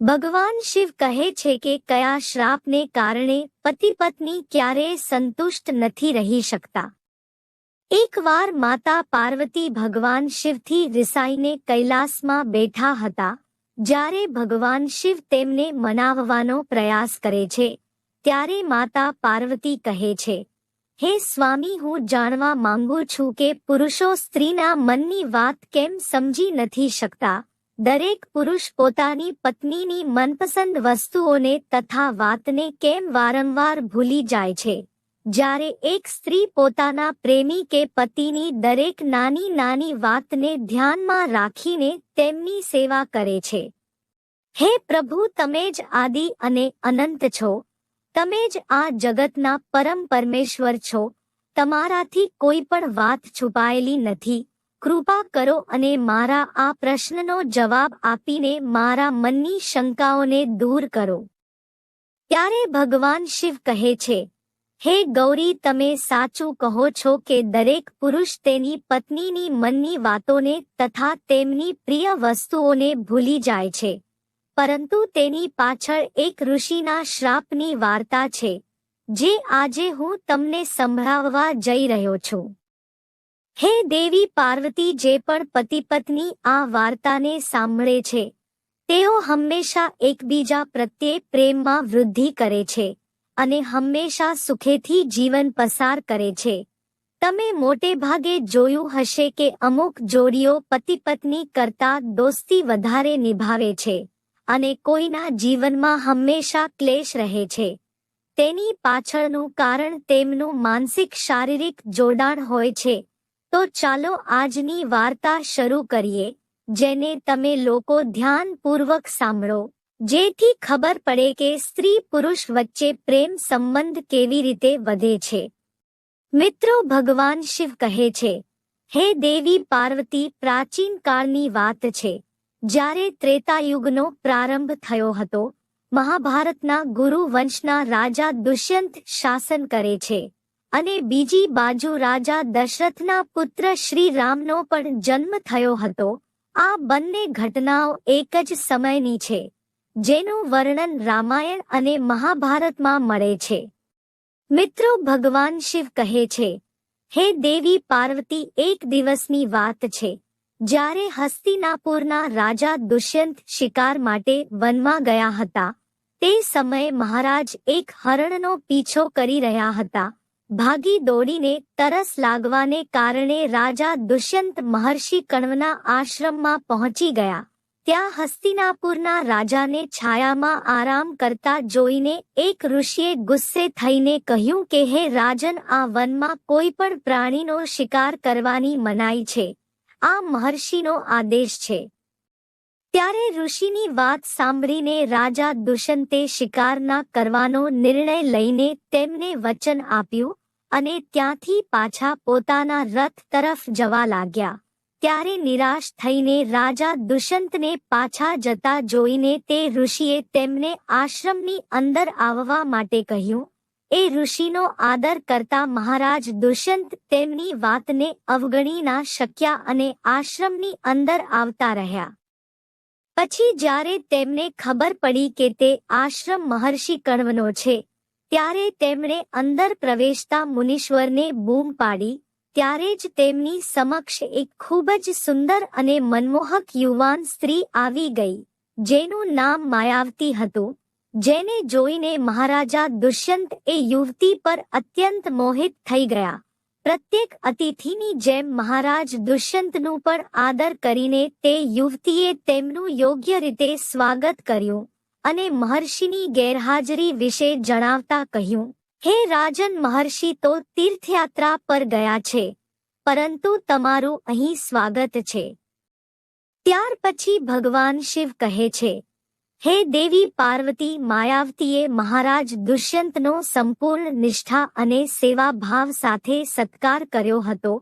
ભગવાન શિવ કહે છે કે કયા શ્રાપને કારણે પતિ પત્ની ક્યારેય સંતુષ્ટ નથી રહી શકતા. એકવાર માતા પાર્વતી ભગવાન શિવથી રિસાઈને કૈલાસમાં બેઠા હતા, જ્યારે ભગવાન શિવ તેમને મનાવવાનો પ્રયાસ કરે છે, ત્યારે માતા પાર્વતી કહે છે, હે સ્વામી, હું જાણવા માંગુ છું કે પુરુષો સ્ત્રીના મનની વાત કેમ સમજી નથી શકતા? દરેક પુરુષ પોતાની પત્નીની મનપસંદ વસ્તુઓને તથા વાતને કેમ વારંવાર ભૂલી જાય છે. જ્યારે એક સ્ત્રી પોતાના પ્રેમી કે પતિની દરેક નાની નાની વાતને ધ્યાનમાં રાખીને તેમની સેવા કરે છે. હે પ્રભુ, તમે જ આદિ અને અનંત છો. તમે જ આ જગતના પરમ પરમેશ્વર છો. તમારાથી કોઈ પણ વાત છુપાયેલી નથી. કૃપા કરો અને મારા આ પ્રશ્નનો જવાબ આપીને મારા મનની શંકાઓને દૂર કરો. ત્યારે ભગવાન શિવ કહે છે, હે ગૌરી, તમે સાચું કહો છો કે દરેક પુરુષ તેની પત્નીની મનની વાતોને તથા તેમની પ્રિય વસ્તુઓને ભૂલી જાય છે, પરંતુ તેની પાછળ એક ઋષિના શ્રાપની વાર્તા છે, જે આજે હું તમને સંભળાવવા જઈ રહ્યો છું. હે દેવી પાર્વતી જે પણ પતિ પત્ની આ વાર્તાને સાંભળે છે, તેઓ હંમેશા એકબીજા પ્રત્યે પ્રેમમાં વૃદ્ધિ કરે છે અને હંમેશા સુખેથી જીવન પસાર કરે છે. તમે મોટે ભાગે જોયું હશે કે અમુક જોડીઓ પતિ પત્ની કરતા દોસ્તી વધારે નિભાવે છે અને કોઈના જીવનમાં હંમેશા ક્લેશ રહે છે. તેની પાછળનું કારણ તેમનું માનસિક શારીરિક જોડાણ હોય છે. તો ચાલો આજની વાર્તા શરૂ કરીએ, જેને તમે લોકો ધ્યાનપૂર્વક સાંભળો. જેથી ખબર પડે કે સ્ત્રી પુરુષ વચ્ચે પ્રેમ સંબંધ કેવી રીતે વધે છે. મિત્રો, ભગવાન શિવ કહે છે, હે દેવી પાર્વતી, પ્રાચીન કાળની વાત છે. જ્યારે ત્રેતાયુગનો પ્રારંભ થયો હતો, મહાભારતના ગુરુ વંશના રાજા દુષ્યંત શાસન કરે છે. અને બીજી બાજુ રાજા દશરથના પુત્ર શ્રી રામનો પણ જન્મ થયો હતો. આ બંને ઘટનાઓ એક જ સમયની છે, જેનું વર્ણન રામાયણ અને મહાભારતમાં મળે છે. મિત્રો, ભગવાન શિવ કહે છે, હે દેવી પાર્વતી, એક દિવસની વાત છે. જ્યારે હસ્તિનાપુરના રાજા દુષ્યંત શિકાર માટે વનમાં ગયા હતા, તે સમયે મહારાજ એક હરણનો પીછો કરી રહ્યા હતા. ભાગી દોડીને તરસ લાગવાને કારણે રાજા દુષ્યંત મહર્ષિ કણવના આશ્રમમાં પહોંચી ગયા ત્યાં હસ્તિનાપુરના રાજાને છાયામાં આરામ કરતા જોઈને એક ઋષિએ ગુસ્સે થઈને કહ્યું કે હે રાજન આ વનમાં કોઈ પણ પ્રાણીનો શિકાર કરવાની મનાઈ છે આ મહર્ષિનો આદેશ છે ત્યારે ઋષિની વાત સાંભળીને રાજા દુષ્યંતે શિકારના કરવાનો નિર્ણય લઈને તેમને વચન આપ્યું અને ત્યાંથી પાછા પોતાના રથ તરફ જવા લાગ્યા. ત્યારે નિરાશ થઈને રાજા દુષ્યંતને પાછા જતા જોઈને તે ઋષિએ તેમને આશ્રમની અંદર આવવા માટે કહ્યું, એ ઋષિનો આદર કરતા મહારાજ દુષ્યંત તેમની વાતને અવગણી ના શક્યા અને આશ્રમની અંદર આવતા રહ્યા. પછી જ્યારે તેમને ખબર પડી કે તે આશ્રમ મહર્ષિ કણવનો છે ત્યારે તેમણે અંદર પ્રવેશતા મુનીશ્વરને બૂમ પાડી, ત્યારે જ તેમની સમક્ષ એક ખૂબ જ સુંદર અને મનમોહક યુવાન સ્ત્રી આવી ગઈ, જેનું નામ માયાવતી હતું, જેને જોઈને મહારાજા દુષ્યંત એ યુવતી પર અત્યંત મોહિત થઈ ગયા. પ્રત્યેક અતિથિની જેમ મહારાજ દુષ્યંતનું પણ આદર કરીને તે યુવતીએ તેમનું યોગ્ય રીતે સ્વાગત કર્યું. અને મહર્ષિની ગેરહાજરી વિશે જણાવતા કહ્યું, હે રાજન મહર્ષિ તો તીર્થયાત્રા પર ગયા છે, પરંતુ તમારું અહીં સ્વાગત છે. ત્યાર પછી ભગવાન શિવ કહે છે, હે દેવી પાર્વતી માયાવતીએ મહારાજ દુષ્યંતનો સંપૂર્ણ નિષ્ઠા અને સેવા ભાવ સાથે સત્કાર કર્યો હતો.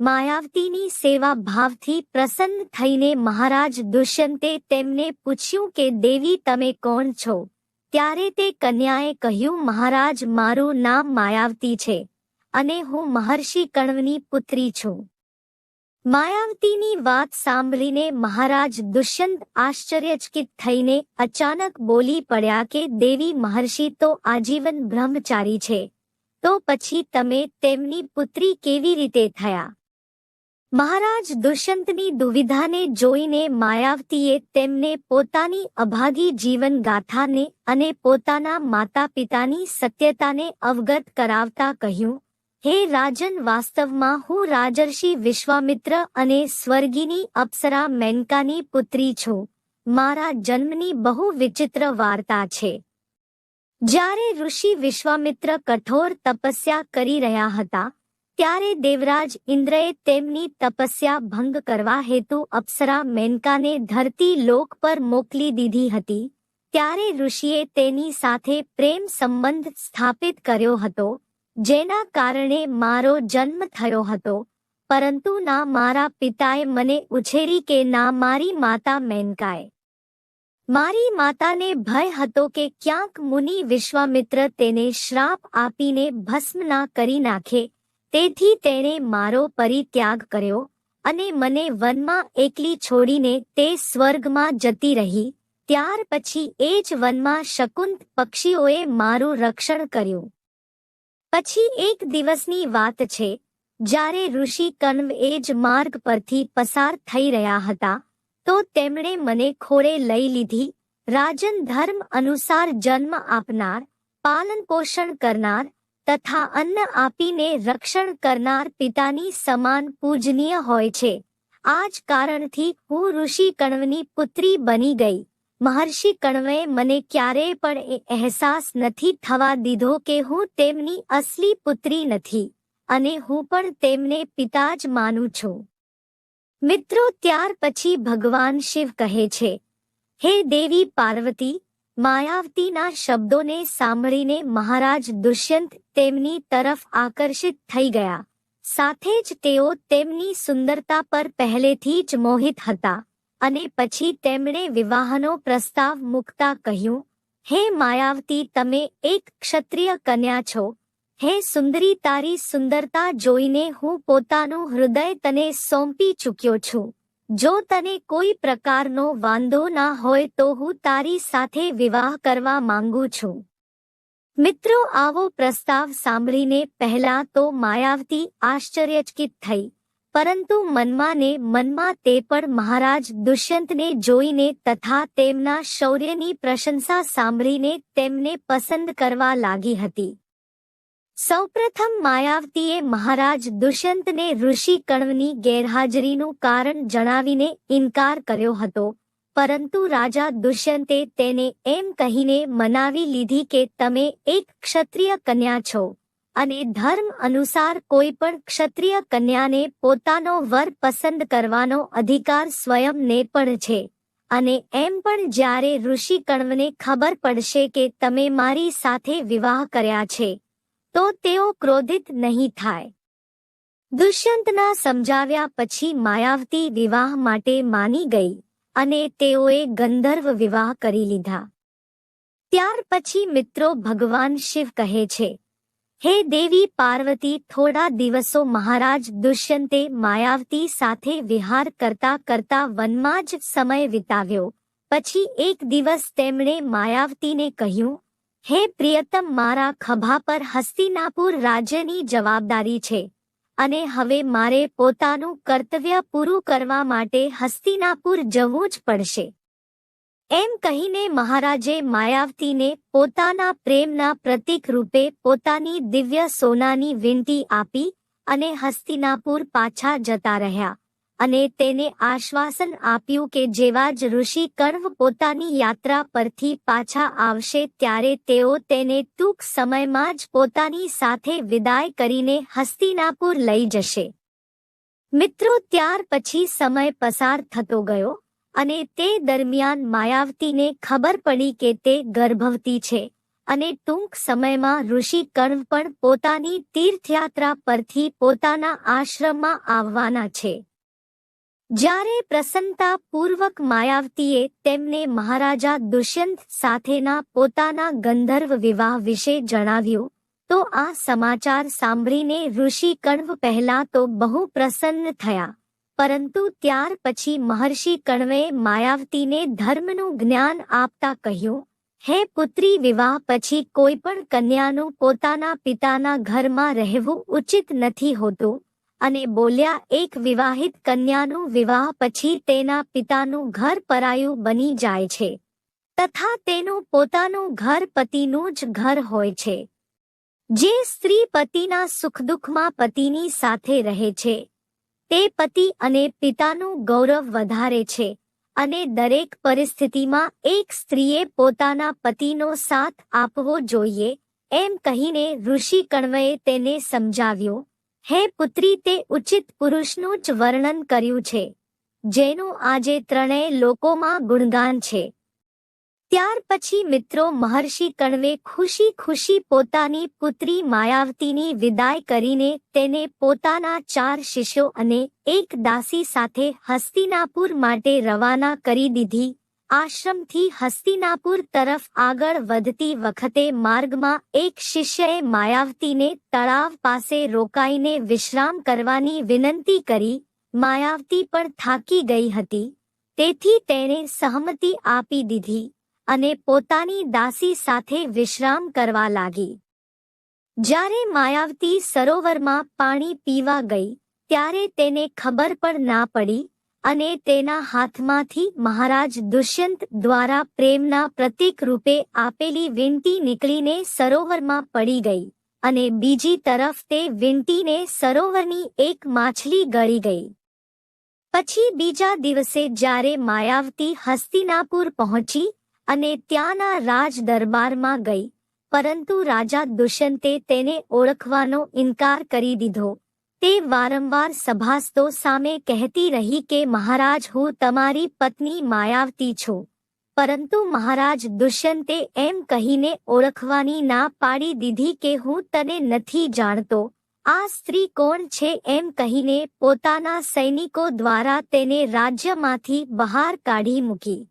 માયાવતીની સેવા ભાવથી પ્રસન્ન થઈને મહારાજ દુષ્યંતે તેમને પૂછ્યું કે, દેવી, તમે કોણ છો? ત્યારે તે કન્યાએ કહ્યું, મહારાજ, મારું નામ માયાવતી છે અને હું મહર્ષિ કણવની પુત્રી છું. માયાવતીની વાત સાંભળીને મહારાજ દુષ્યંત આશ્ચર્યચકિત થઈને અચાનક બોલી પડ્યા કે, દેવી મહર્ષિ તો આજીવન બ્રહ્મચારી છે, તો પછી તમે તેમની પુત્રી કેવી રીતે થયા? મહારાજ દુષ્યંતની દુવિધાને જોઈને માયાવતીએ તેમને પોતાની અભાગી જીવન ગાથાને અને પોતાના માતા પિતાની સત્યતાને અવગત કરાવતા કહ્યું, હે રાજન, વાસ્તવમાં હું રાજર્ષિ વિશ્વામિત્ર અને સ્વર્ગીની અપ્સરા મેનકાની પુત્રી છું. મારા જન્મની બહુ વિચિત્ર વાર્તા છે. જ્યારે ઋષિ વિશ્વામિત્ર કઠોર તપસ્યા કરી રહ્યા હતા ત્યારે દેવરાજ ઇન્દ્રએ તેમની તપસ્યા ભંગ કરવા હેતુ અપ્સરા મેનકાને ધરતી લોક પર મોકલી દીધી હતી. ત્યારે ઋષિએ તેની સાથે પ્રેમ સંબંધ સ્થાપિત કર્યો હતો, જેના કારણે મારો જન્મ થયો હતો. પરંતુ ના મારા પિતાએ મને ઉછેરી કે ના મારી માતા મેનકાએ. મારી માતાને ભય હતો કે ક્યાંક મુનિ વિશ્વામિત્ર તેને શ્રાપ આપીને ભસ્મ ના કરી નાખે તેથી તેણે મારો પરિત્યાગ કર્યો અને મને વનમાં એકલી છોડીને તે સ્વર્ગમાં જતી રહી. ત્યાર પછી એ જ વનમાં શકુંત પક્ષીઓએ મારું રક્ષણ કર્યું. પછી એક દિવસની વાત છે, જ્યારે ઋષિ કન્વ એ જ માર્ગ પરથી પસાર થઈ રહ્યા હતા, તો તેમણે મને ખોળે લઈ લીધી. રાજન ધર્મ અનુસાર જન્મ આપનાર પાલન પોષણ કરનાર તથા અન્ન આપીને રક્ષણ કરનાર પિતાની સમાન પૂજનીય હોય છે. આ જ કારણથી હું ઋષિ કણવની પુત્રી બની ગઈ. મહર્ષિ કણવે મને ક્યારેય પણ એ અહેસાસ નથી થવા દીધો કે હું તેમની અસલી પુત્રી નથી, અને હું પણ તેમને પિતા જ માનું છું. મિત્રો, ત્યાર પછી ભગવાન શિવ કહે છે, હે દેવી પાર્વતી માયાવતીના શબ્દોને સાંભળીને મહારાજ દુષ્યંત તેમની તરફ આકર્ષિત થઈ ગયા. સાથે જ તેઓ તેમની સુંદરતા પર પહેલેથી જ મોહિત હતા અને પછી તેમણે વિવાહનો પ્રસ્તાવ મૂકતા કહ્યું, હે માયાવતી, તમે એક ક્ષત્રિય કન્યા છો. હે સુંદરી, તારી સુંદરતા જોઈને હું પોતાનું હૃદય તને સોંપી ચૂક્યો છું. જો તને કોઈ પ્રકારનો વાંધો ના હોય તો હું તારી સાથે વિવાહ કરવા માંગુ છું. મિત્રો, આવો પ્રસ્તાવ સાંભળીને પહેલા તો માયાવતી આશ્ચર્યચકિત થઈ, પરંતુ મનમાંને મનમાં તે પણ મહારાજ દુષ્યંતને જોઈને તથા તેમના શૌર્યની પ્રશંસા સાંભળીને તેમને પસંદ કરવા લાગી હતી. સૌપ્રથમ માયાવતીએ મહારાજ દુષ્યંતને ઋષિ કણવની ગેરહાજરીનું કારણ જણાવીને ઇનકાર કર્યો હતો. પરંતુ રાજા દુષ્યંતે તેને એમ કહીને મનાવી લીધી કે તમે એક ક્ષત્રિય કન્યા છો અને ધર્મ અનુસાર કોઈ પણ ક્ષત્રિય કન્યાને પોતાનો વર પસંદ કરવાનો અધિકાર સ્વયંને પણ છે. અને એમ પણ જ્યારે ઋષિ કણવને ખબર પડશે કે તમે મારી સાથે વિવાહ કર્યા છે. તો તેઓ ક્રોધિત નહીં થાય. દુષ્યંતના સમજાવ્યા પછી માયાવતી વિવાહ માટે માની ગઈ અને તેઓએ ગંધર્વ વિવાહ કરી લીધા. ત્યાર પછી મિત્રો ભગવાન શિવ કહે છે, હે દેવી પાર્વતી, થોડા દિવસો મહારાજ દુષ્યંતે માયાવતી સાથે વિહાર કરતા કરતા વનમાં જ સમય વિતાવ્યો. પછી એક દિવસ તેમણે માયાવતીને કહ્યું હે પ્રિયતમ, મારા ખભા પર હસ્તિનાપુર રાજ્યની જવાબદારી છે અને હવે મારે પોતાનું કર્તવ્ય પૂરું કરવા માટે હસ્તિનાપુર જવું જ પડશે. એમ કહીને મહારાજે માયાવતીને પોતાના પ્રેમના પ્રતીક રૂપે પોતાની દિવ્ય સોનાની વિનંતી આપી અને હસ્તિનાપુર પાછા જતા રહ્યા. અને તેને આશ્વાસન આપ્યું કે જેવા જ ઋષિ કર્વ પોતાની યાત્રા પરથી પાછા આવશે ત્યારે તેઓ તેને ટૂંક સમયમાં જ પોતાની સાથે વિદાય કરીને હસ્તિનાપુર લઈ જશે. મિત્રો, ત્યાર પછી સમય પસાર થતો ગયો અને તે દરમિયાન માયાવતીને ખબર પડી કે તે ગર્ભવતી છે અને ટૂંક સમયમાં ઋષિ કર્ણ પણ પોતાની તીર્થયાત્રા પરથી પોતાના આશ્રમમાં આવવાના છે. જ્યારે પ્રસન્નતાપૂર્વક માયાવતીએ તેમને મહારાજા દુષ્યંત સાથેના પોતાના ગંધર્વ વિવાહ વિશે જણાવ્યું, તો આ સમાચાર સાંભળીને ઋષિ કણવ પહેલા તો બહુ પ્રસન્ન થયા. પરંતુ ત્યાર પછી મહર્ષિ કણવે માયાવતીને ધર્મનું જ્ઞાન આપતા કહ્યું, હે પુત્રી, વિવાહ પછી કોઈ પણ કન્યાનું પોતાના પિતાના ઘરમાં રહેવું ઉચિત નથી હોતું. અને બોલ્યા, એક વિવાહિત કન્યાનો વિવાહ પછી તેના પિતાનું ઘર પરાયું બની જાય છે. તથા તેનું પોતાનું ઘર પતિનું જ ઘર હોય છે. જે સ્ત્રી પતિના સુખદુઃખમાં પતિની સાથે રહે છે. તે પતિ અને પિતાનું ગૌરવ વધારે છે અને દરેક પરિસ્થિતિમાં એક સ્ત્રીએ પોતાના પતિનો સાથ આપવો જોઈએ, એમ કહીને ઋષિ કણવએ તેને સમજાવ્યો. હે પુત્રી, તે ઉચિત પુરુષનું જ વર્ણન કર્યું છે, જેનું આજે ત્રણેય લોકોમાં ગુણગાન છે. ત્યાર પછી મિત્રો મહર્ષિ કણવે ખુશી ખુશી પોતાની પુત્રી માયાવતીની વિદાય કરીને તેને પોતાના ચાર શિષ્યો અને એક દાસી સાથે હસ્તિનાપુર માટે રવાના કરી દીધી. આશ્રમથી હસ્તિનાપુર તરફ આગળ વધતી વખતે માર્ગમાં એક શિષ્યએ માયાવતીને તળાવ પાસે રોકાઈને વિશ્રામ કરવાની વિનંતી કરી. માયાવતી પણ થાકી ગઈ હતી. તેથી તેણે સહમતિ આપી દીધી અને પોતાની દાસી સાથે વિશ્રામ કરવા લાગી. જ્યારે માયાવતી સરોવરમાં પાણી પીવા ગઈ, ત્યારે તેને ખબર પણ ના પડી અને તેના હાથમાંથી મહારાજ દુષ્યંત દ્વારા પ્રેમના પ્રતીક રૂપે આપેલી વિંટી નીકળીને સરોવરમાં પડી ગઈ અને બીજી તરફ તે વિંટીને સરોવરની એક માછલી ગળી ગઈ. પછી બીજા દિવસે જ્યારે માયાવતી હસ્તિનાપુર પહોંચી અને ત્યાંના રાજ દરબારમાં ગઈ, પરંતુ રાજા દુષ્યંતે તેને ઓળખવાનો ઇનકાર કરી દીધો. તે વારંવાર સભાસ્તો સામે કહેતી રહી કે, મહારાજ, હું તમારી પત્ની માયાવતી છું. પરંતુ મહારાજ દુષ્યંતે એમ કહીને ઓળખવાની ના પાડી દીધી કે, હું તને નથી જાણતો. આ સ્ત્રી કોણ છે એમ કહીને પોતાના સૈનિકો દ્વારા તેને રાજ્યમાંથી બહાર કાઢી મૂકી.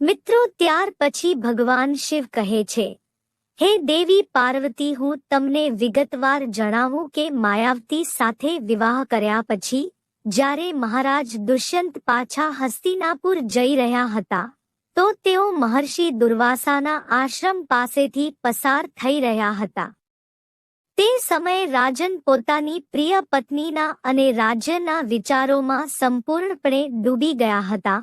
મિત્રો, ત્યાર પછી ભગવાન શિવ કહે છે હે દેવી પાર્વતી, હું તમને વિગતવાર જણાવું કે માયાવતી સાથે વિવાહ કર્યા પછી, જ્યારે મહારાજ દુષ્યંત પાછા હસ્તિનાપુર જઈ રહ્યા હતા, તો તેઓ મહર્ષિ દુર્વાસાના આશ્રમ પાસેથી પસાર થઈ રહ્યા હતા. તે સમયે રાજન પોતાની પ્રિય પત્નીના અને રાજ્યના વિચારોમાં સંપૂર્ણપણે ડૂબી ગયા હતા,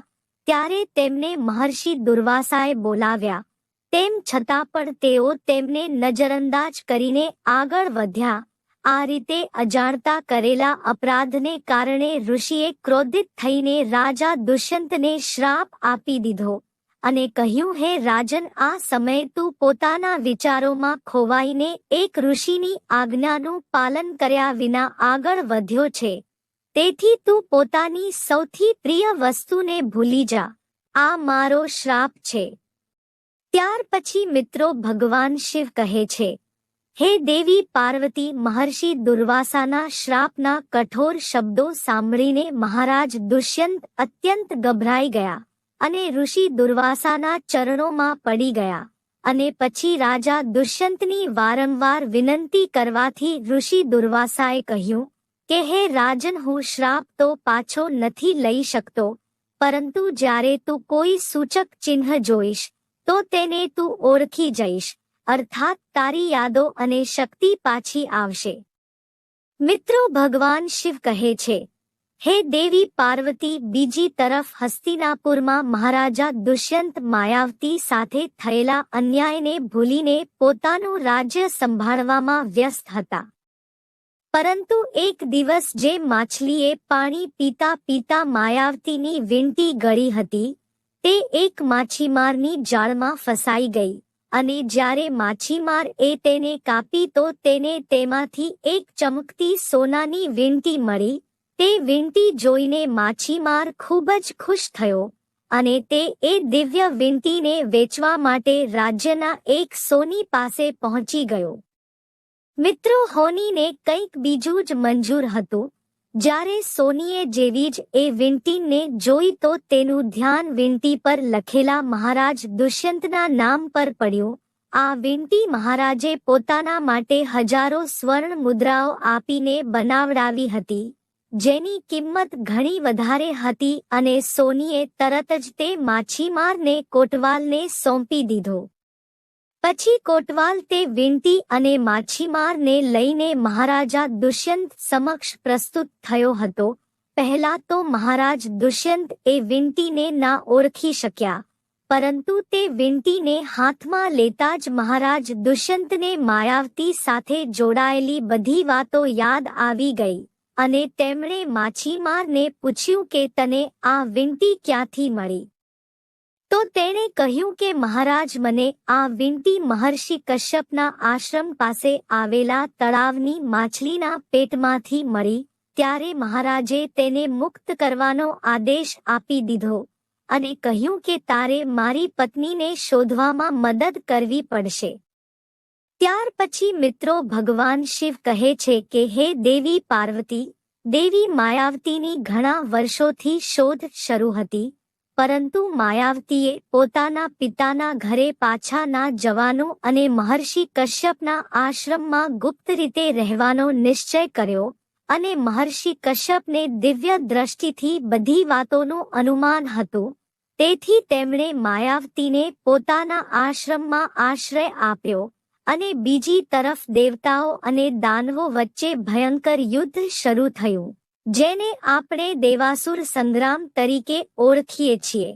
ત્યારે તેમને મહર્ષિ દુર્વાસાએ બોલાવ્યા. તેમ છતાં પણ તેઓ તેમને નજરઅંદાજ કરીને આગળ વધ્યા. આ રીતે અજાણતા કરેલા અપરાધને કારણે ઋષિએ ક્રોધિત થઈને રાજા દુષ્યંતને શ્રાપ આપી દીધો અને કહ્યું, હે રાજન, આ સમયે તું પોતાના વિચારોમાં ખોવાઈને એક ઋષિની આજ્ઞાનું પાલન કર્યા વિના આગળ વધ્યો છે. તેથી તું પોતાની સૌથી પ્રિય વસ્તુને ભૂલી જા. આ મારો શ્રાપ છે. ત્યાર પછી મિત્રો ભગવાન શિવ કહે છે, હે દેવી પાર્વતી મહર્ષિ દુર્વાસાના શ્રાપના કઠોર શબ્દો સાંભળીને મહારાજ દુષ્યંત અત્યંત ગભરાઈ ગયા અને ઋષિ દુર્વાસાના ચરણોમાં પડી ગયા અને પછી રાજા દુષ્યંતની વારંવાર વિનંતી કરવાથી ઋષિ દુર્વાસાએ કહ્યું, કે હે રાજન, હું શ્રાપ તો પાછો નથી લઈ શકતો, પરંતુ જ્યારે તું કોઈ સૂચક ચિહ્ન જોઈશ તો તેને તું ઓળખી જઈશ. અર્થાત તારી યાદો અને શક્તિ પાછી આવશે. મિત્રો, ભગવાન શિવ કહે છે, હે દેવી પાર્વતી, બીજી તરફ હસ્તિનાપુરમાં મહારાજા દુષ્યંત માયાવતી સાથે થયેલા અન્યાયને ભૂલીને પોતાનું રાજ્ય સંભાળવામાં વ્યસ્ત હતા. પરંતુ એક દિવસ જે માછલીએ પાણી પીતા પીતા માયાવતીની વીંટી ગળી હતી તે એક માછીમારની જાળમાં ફસાઈ ગઈ અને જ્યારે માછીમાર એ તેને કાપી તો તેને તેમાંથી એક ચમકતી સોનાની વીંટી મળી. તે વીંટી જોઈને માછીમાર ખૂબ જ ખુશ થયો અને તે એ દિવ્ય વીંટીને વેચવા માટે રાજ્યના એક સોની પાસે પહોંચી ગયો. મિત્રો હોનીને કંઈક બીજું જ મંજૂર હતું. જ્યારે સોનીએ જેવી જ એ વિંટીને જોઈ તો તેનું ધ્યાન વિંટી પર લખેલા મહારાજ દુષ્યંતના નામ પર પડ્યું. આ વિંટી મહારાજે પોતાના માટે હજારો સ્વર્ણ મુદ્રાઓ આપીને બનાવડાવી હતી. જેની કિંમત ઘણી વધારે હતી અને સોનીએ તરત જ તે માછીમારને કોટવાલને સોંપી દીધો. પછી કોટવાલ તે વિનંતી અને માછીમારને લઈને મહારાજા દુષ્યંત સમક્ષ પ્રસ્તુત થયો હતો. પહેલા તો મહારાજ દુષ્યંત એ વિનંતીને ના ઓળખી શક્યા, પરંતુ તે વિનંતીને હાથમાં લેતા જ મહારાજ દુષ્યંતને માયાવતી સાથે જોડાયેલી બધી વાતો યાદ આવી ગઈ અને તેમણે માછીમારને પૂછ્યું કે તને આ વિનંતી ક્યાંથી મળી? તો તેણે કહ્યું કે મહારાજ મને આ વીંટી મહર્ષિ કશ્યપના આશ્રમ પાસે આવેલા તળાવની માછલીના પેટમાંથી મળી, ત્યારે મહારાજે તેને મુક્ત કરવાનો આદેશ આપી દીધો અને કહ્યું કે તારે મારી પત્નીને શોધવામાં મદદ કરવી પડશે. ત્યાર પછી મિત્રો ભગવાન શિવ કહે છે કે, હે દેવી પાર્વતી, દેવી માયાવતીની ઘણા વર્ષોથી શોધ શરૂ હતી પરંતુ માયાવતીએ પોતાના પિતાના ઘરે પાછા ના જવાનો અને મહર્ષિ કશ્યપના આશ્રમમાં ગુપ્ત રીતે રહેવાનો નિશ્ચય કર્યો અને મહર્ષિ કશ્યપને દિવ્ય દ્રષ્ટિથી બધી વાતોનું અનુમાન હતું. તેથી તેમણે માયાવતીને પોતાના આશ્રમમાં આશ્રય આપ્યો અને બીજી તરફ દેવતાઓ અને દાનવો વચ્ચે ભયંકર યુદ્ધ શરૂ થયું. જેને આપણે દેવાસુર સંગ્રામ તરીકે ઓળખીએ છીએ.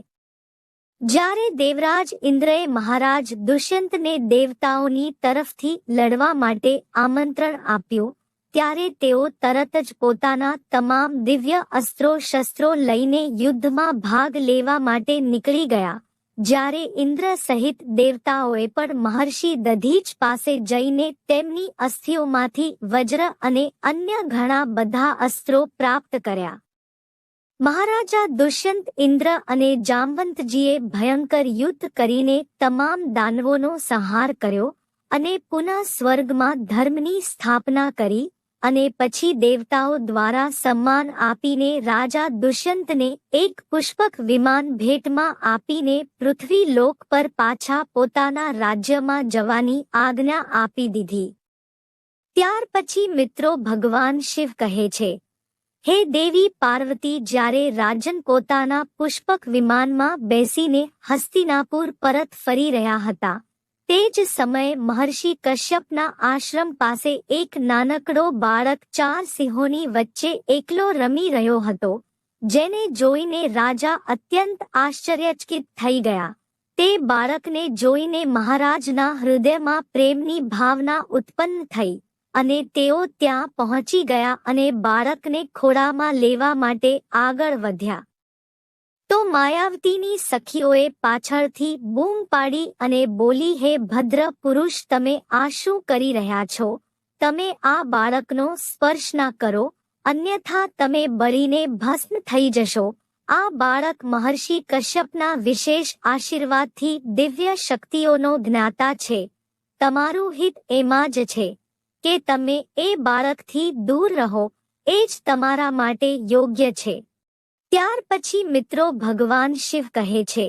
જ્યારે દેવરાજ ઇન્દ્રએ મહારાજ દુષ્યંતને દેવતાઓની તરફથી લડવા માટે આમંત્રણ આપ્યું, ત્યારે તેઓ તરત જ પોતાના તમામ દિવ્ય અસ્ત્રો શસ્ત્રો લઈને યુદ્ધમાં ભાગ લેવા માટે નીકળી ગયા. જ્યારે ઇન્દ્ર સહિત દેવતાઓએ પણ મહર્ષિ દધીચ પાસે જઈને તેમની અસ્થિઓમાંથી વજ્ર અને અન્ય ઘણા બધા અસ્ત્રો પ્રાપ્ત કર્યા. મહારાજા દુષ્યંત ઇન્દ્ર અને જામવંતજીએ ભયંકર યુદ્ધ કરીને તમામ દાનવોનો સંહાર કર્યો અને પુનઃ સ્વર્ગમાં ધર્મની સ્થાપના કરી અને પછી દેવતાઓ દ્વારા સન્માન આપીને રાજા દુષ્યંતને એક પુષ્પક વિમાન ભેટમાં આપીને પૃથ્વી લોક પર પાછા પોતાના રાજ્યમાં જવાની આજ્ઞા આપી દીધી. ત્યાર પછી મિત્રો ભગવાન શિવ કહે છે, હે દેવી પાર્વતી, જ્યારે રાજન પોતાના પુષ્પક વિમાનમાં બેસીને હસ્તિનાપુર પરત ફરી રહ્યા હતા તે જ સમયે મહર્ષિ કશ્યપના આશ્રમ પાસે એક નાનકડો બાળક ચાર સિંહોની વચ્ચે એકલો રમી રહ્યો હતો, જેને જોઈને રાજા અત્યંત આશ્ચર્યચકિત થઈ ગયા. તે બાળકને જોઈને મહારાજના હૃદયમાં પ્રેમની ભાવના ઉત્પન્ન થઈ અને તેઓ ત્યાં પહોંચી ગયા અને બાળકને ખોળામાં લેવા માટે આગળ વધ્યા. તો માયાવતીની સખીઓએ પાછળથી બૂમ પાડી અને બોલી, હે ભદ્ર પુરુષ, તમે આ શું કરી રહ્યા છો? તમે આ બાળકનો સ્પર્શ ના કરો, અન્યથા તમે બળીને ભસ્મ થઈ જશો. આ બાળક મહર્ષિ કશ્યપના વિશેષ આશીર્વાદથી દિવ્ય શક્તિઓનો જ્ઞાતા છે. તમારું હિત એમાં જ છે કે તમે એ બાળકથી દૂર રહો, એ જ તમારા માટે યોગ્ય છે. ત્યાર પછી મિત્રો ભગવાન શિવ કહે છે,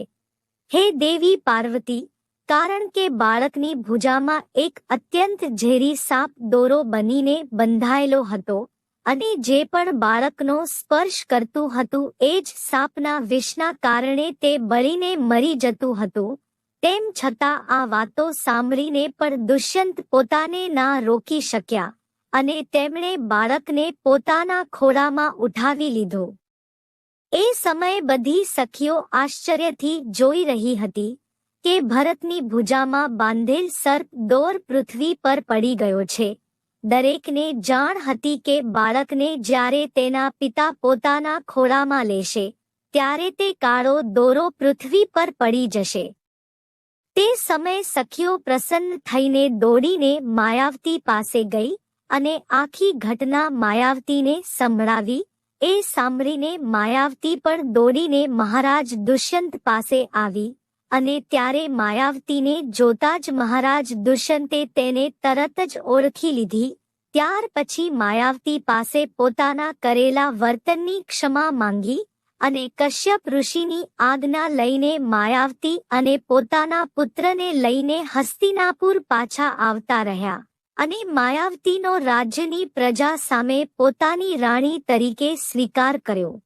હે દેવી પાર્વતી, કારણ કે બાળકની ભુજામાં એક અત્યંત ઝેરી સાપ દોરો બનીને બંધાયેલો હતો અને જે પણ બાળકનો સ્પર્શ કરતું હતું એ જ સાપના વિષના કારણે તે બળીને મરી જતું હતું. તેમ છતાં આ વાતો સાંભળીને પણ દુષ્યંત પોતાને ના રોકી શક્યા અને તેમણે બાળકને પોતાના ખોળામાં ઉઠાવી લીધો. એ સમયે બધી સખીઓ આશ્ચર્યથી જોઈ રહી હતી કે ભરતની ભુજામાં બાંધેલ સર્પ દોર પૃથ્વી પર પડી ગયો છે. દરેકને જાણ હતી કે બાળકને જ્યારે તેના પિતા પોતાના ખોળામાં લેશે, ત્યારે તે કાળો દોરો પૃથ્વી પર પડી જશે. તે સમયે સખીઓ પ્રસન્ન થઈને દોડીને માયાવતી પાસે ગઈ અને આખી ઘટના માયાવતીને સંભળાવી એ સાંભળીને માયાવતી પણ દોડીને મહારાજ દુષ્યંત પાસે આવી અને ત્યારે માયાવતીને જોતા જ મહારાજ દુષ્યંતે તેને તરત જ ઓળખી લીધી. ત્યાર પછી માયાવતી પાસે પોતાના કરેલા વર્તનની ક્ષમા માંગી અને કશ્યપ ઋષિની આજ્ઞા લઈને માયાવતી અને પોતાના પુત્રને લઈને હસ્તિનાપુર પાછા આવતા રહ્યા. અને માયાવતીનો રાજ્યની પ્રજા સામે પોતાની રાણી તરીકે સ્વીકાર કર્યો.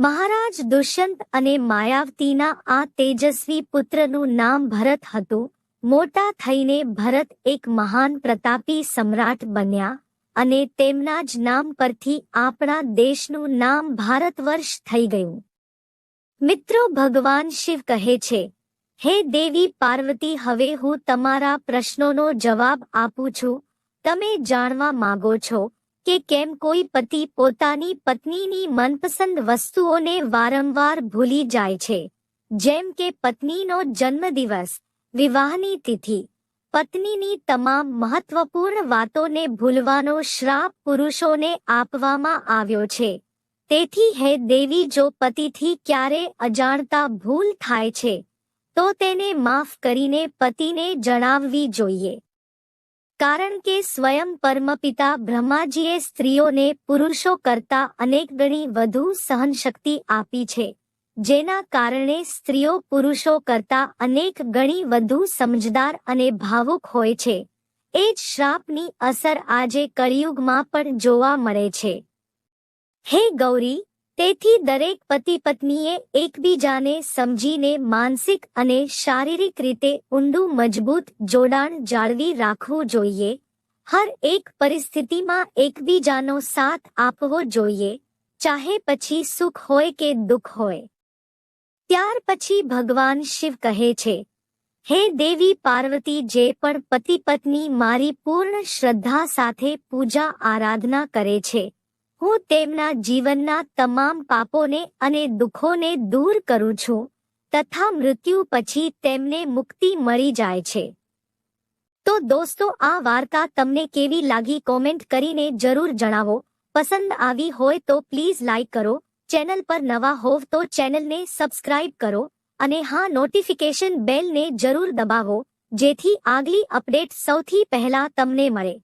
મહારાજ દુષ્યંત અને માયાવતીના આ તેજસ્વી પુત્રનું નામ ભરત હતું. મોટા થઈને ભરત એક મહાન પ્રતાપી સમ્રાટ બન્યા અને તેમના જ નામ પરથી આપણા દેશનું નામ ભારતવર્ષ થઈ ગયું. મિત્રો, ભગવાન શિવ કહે છે હે દેવી પાર્વતી, હવે હું તમારા પ્રશ્નોનો જવાબ આપું છું. તમે જાણવા માંગો છો કે કેમ કોઈ પતિ પોતાની પત્નીની મનપસંદ વસ્તુઓને વારંવાર ભૂલી જાય છે? જેમ કે પત્નીનો જન્મદિવસ, વિવાહની તિથિ, પત્નીની તમામ મહત્વપૂર્ણ વાતોને ભૂલવાનો શ્રાપ પુરુષોને આપવામાં આવ્યો છે. તેથી હે દેવી, જો પતિથી ક્યારે અજાણતા ભૂલ થાય છે તો તેને માફ કરીને પતિને જણાવવી જોઈએ. કારણ કે સ્વયં પરમપિતા બ્રહ્માજીએ સ્ત્રીઓને પુરુષો કરતા અનેક ગણી વધુ સહનશક્તિ આપી છે, જેના કારણે સ્ત્રીઓ પુરુષો કરતા અનેક ગણી વધુ સમજદાર અને ભાવુક હોય છે. એ જ શ્રાપની અસર આજે કળિયુગમાં પણ જોવા મળે છે. હે ગૌરી તેથી દરેક પતિ પત્નીએ એકબીજાને સમજીને માનસિક અને શારીરિક રીતે ઊંડું મજબૂત જોડાણ જાળવી રાખવું જોઈએ. હર એક પરિસ્થિતિમાં એકબીજાનો સાથ આપવો જોઈએ, ચાહે પછી સુખ હોય કે દુઃખ હોય. ત્યાર પછી ભગવાન શિવ કહે છે, હે દેવી પાર્વતી, જે પણ પતિ પત્ની મારી પૂર્ણ શ્રદ્ધા સાથે પૂજા આરાધના કરે છે હું તેમના જીવનના તમામ પાપોને અને દુઃખોને દૂર કરું છું, તથા મૃત્યુ પછી તેમને મુક્તિ મળી જાય છે. તો દોસ્તો, આ વાર્તા તમને કેવી લાગી કોમેન્ટ કરીને જરૂર જણાવો. પસંદ આવી હોય તો પ્લીઝ લાઇક કરો. ચેનલ પર નવા હોવ તો ચેનલને સબસ્ક્રાઇબ કરો અને હા, નોટિફિકેશન બેલને જરૂર દબાવો, જેથી આગલી અપડેટ સૌથી પહેલા તમને મળે.